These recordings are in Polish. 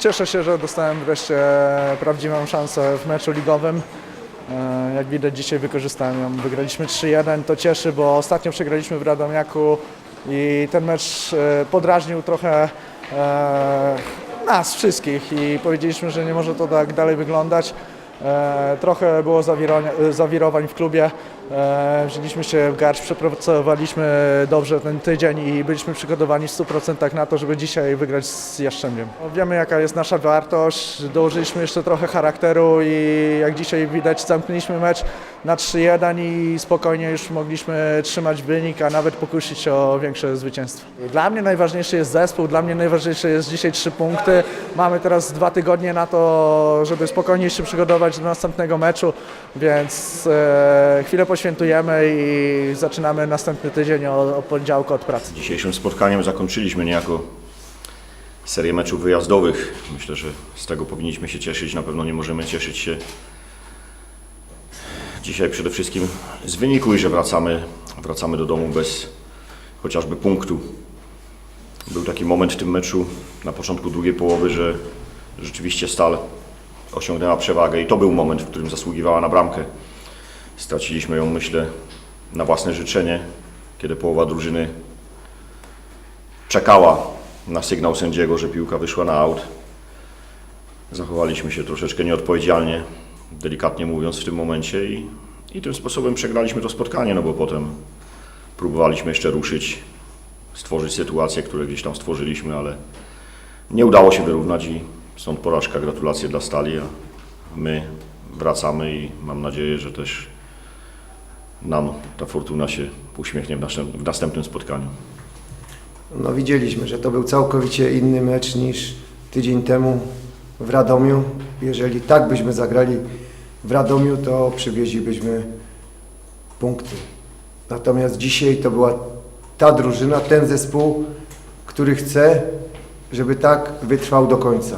cieszę się, że dostałem wreszcie prawdziwą szansę w meczu ligowym. E, Jak widać dzisiaj wykorzystałem ją. Wygraliśmy 3-1, to cieszy, bo ostatnio przegraliśmy w Radomiaku i ten mecz e, podrażnił trochę e, nas wszystkich i powiedzieliśmy, że nie może to tak dalej wyglądać. E, Trochę było e, zawirowań w klubie. E, Wzięliśmy się w garść, przepracowaliśmy dobrze ten tydzień i byliśmy przygotowani w 100% na to, żeby dzisiaj wygrać z Jastrzębiem. Wiemy jaka jest nasza wartość, dołożyliśmy jeszcze trochę charakteru i jak dzisiaj widać zamknęliśmy mecz na 3-1 i spokojnie już mogliśmy trzymać wynik, a nawet pokusić się o większe zwycięstwo. Dla mnie najważniejszy jest zespół, dla mnie najważniejsze jest dzisiaj trzy punkty. Mamy teraz dwa tygodnie na to, żeby spokojnie się przygotować do następnego meczu, więc e, chwilę poświętujemy i zaczynamy następny tydzień od, od poniedziałku od pracy. Dzisiejszym spotkaniem zakończyliśmy niejako serię meczów wyjazdowych. Myślę, że z tego powinniśmy się cieszyć. Na pewno nie możemy cieszyć się dzisiaj przede wszystkim z wyniku i że wracamy, wracamy do domu bez chociażby punktu. Był taki moment w tym meczu na początku drugiej połowy, że rzeczywiście Stal osiągnęła przewagę i to był moment, w którym zasługiwała na bramkę. Straciliśmy ją, myślę, na własne życzenie, kiedy połowa drużyny czekała na sygnał sędziego, że piłka wyszła na aut. Zachowaliśmy się troszeczkę nieodpowiedzialnie, delikatnie mówiąc w tym momencie i, i tym sposobem przegraliśmy to spotkanie, no bo potem próbowaliśmy jeszcze ruszyć, stworzyć sytuacje, które gdzieś tam stworzyliśmy, ale nie udało się wyrównać i stąd porażka. Gratulacje dla Stali, a my wracamy i mam nadzieję, że też nam ta fortuna się uśmiechnie w, następnym spotkaniu. No widzieliśmy, że to był całkowicie inny mecz niż tydzień temu w Radomiu. Jeżeli tak byśmy zagrali w Radomiu, to przywieźlibyśmy punkty. Natomiast dzisiaj to była ta drużyna, ten zespół, który chce, żeby tak wytrwał do końca.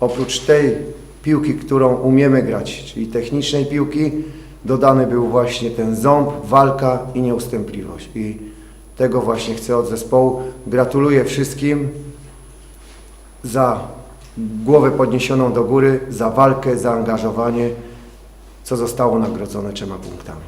Oprócz tej piłki, którą umiemy grać, czyli technicznej piłki, dodany był właśnie ten ząb, walka i nieustępliwość. I tego właśnie chcę od zespołu. Gratuluję wszystkim za głowę podniesioną do góry, za walkę, zaangażowanie, co zostało nagrodzone trzema punktami.